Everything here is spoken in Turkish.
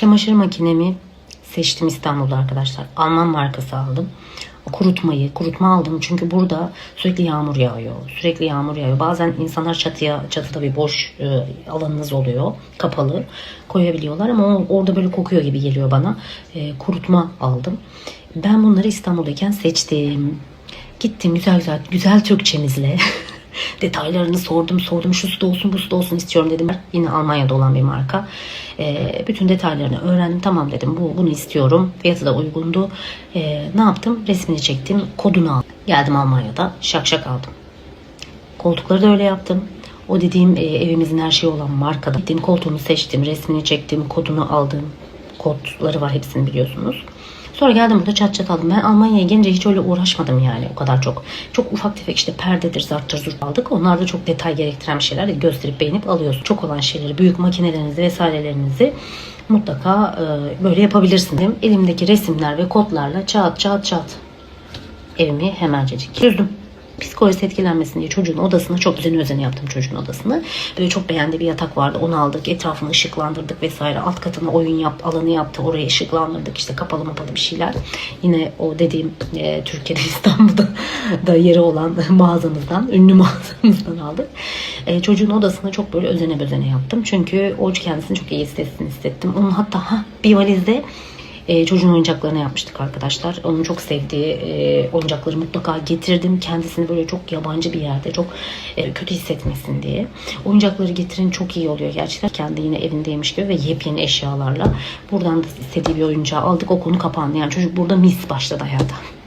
Çamaşır makinemi seçtim İstanbul'da arkadaşlar. Alman markası aldım. Kurutmayı, kurutma aldım çünkü burada sürekli yağmur yağıyor. Sürekli yağmur yağıyor. Bazen insanlar çatıya, çatıda bir boş e, alanınız oluyor. Kapalı koyabiliyorlar ama orada böyle kokuyor gibi geliyor bana. E, kurutma aldım. Ben bunları İstanbul'dayken seçtim. Gittim güzel güzel, güzel Türkçemizle. Detaylarını sordum sordum şu da olsun bu da olsun istiyorum dedim. Yine Almanya'da olan bir marka. Ee, bütün detaylarını öğrendim. Tamam dedim bu bunu istiyorum. Fiyatı da uygundu. Ee, ne yaptım? Resmini çektim. Kodunu aldım. Geldim Almanya'da. Şak şak aldım. Koltukları da öyle yaptım. O dediğim e, evimizin her şeyi olan markada. Gittim koltuğumu seçtim, resmini çektim, kodunu aldım. Kodları var hepsini biliyorsunuz. Sonra geldim burada çat çat aldım. Ben Almanya'ya gelince hiç öyle uğraşmadım yani o kadar çok. Çok ufak tefek işte perdedir, zarttır, zurt aldık. Onlar da çok detay gerektiren şeyler. Gösterip beğenip alıyorsun. Çok olan şeyleri, büyük makinelerinizi vesairelerinizi mutlaka e, böyle yapabilirsiniz. Elimdeki resimler ve kodlarla çat çat çat evimi hemencecik çözdüm. Psikolojisi etkilenmesin diye çocuğun odasına çok özen özen yaptım çocuğun odasını. Böyle çok beğendiği bir yatak vardı. Onu aldık. Etrafını ışıklandırdık vesaire. Alt katına oyun yaptı, alanı yaptı. Orayı ışıklandırdık. işte kapalı mapalı bir şeyler. Yine o dediğim e, Türkiye'de İstanbul'da da yeri olan mağazamızdan, ünlü mağazamızdan aldık. E, çocuğun odasını çok böyle özene bezene yaptım. Çünkü o kendisini çok iyi hissetsin hissettim. Onun hatta ha, bir valizde e, çocuğun oyuncaklarını yapmıştık arkadaşlar. Onun çok sevdiği e, oyuncakları mutlaka getirdim. Kendisini böyle çok yabancı bir yerde çok e, kötü hissetmesin diye. Oyuncakları getirin çok iyi oluyor gerçekten. Kendi yine evindeymiş gibi ve yepyeni eşyalarla. Buradan da istediği bir oyuncağı aldık. O konu kapandı. Yani çocuk burada mis başladı hayata.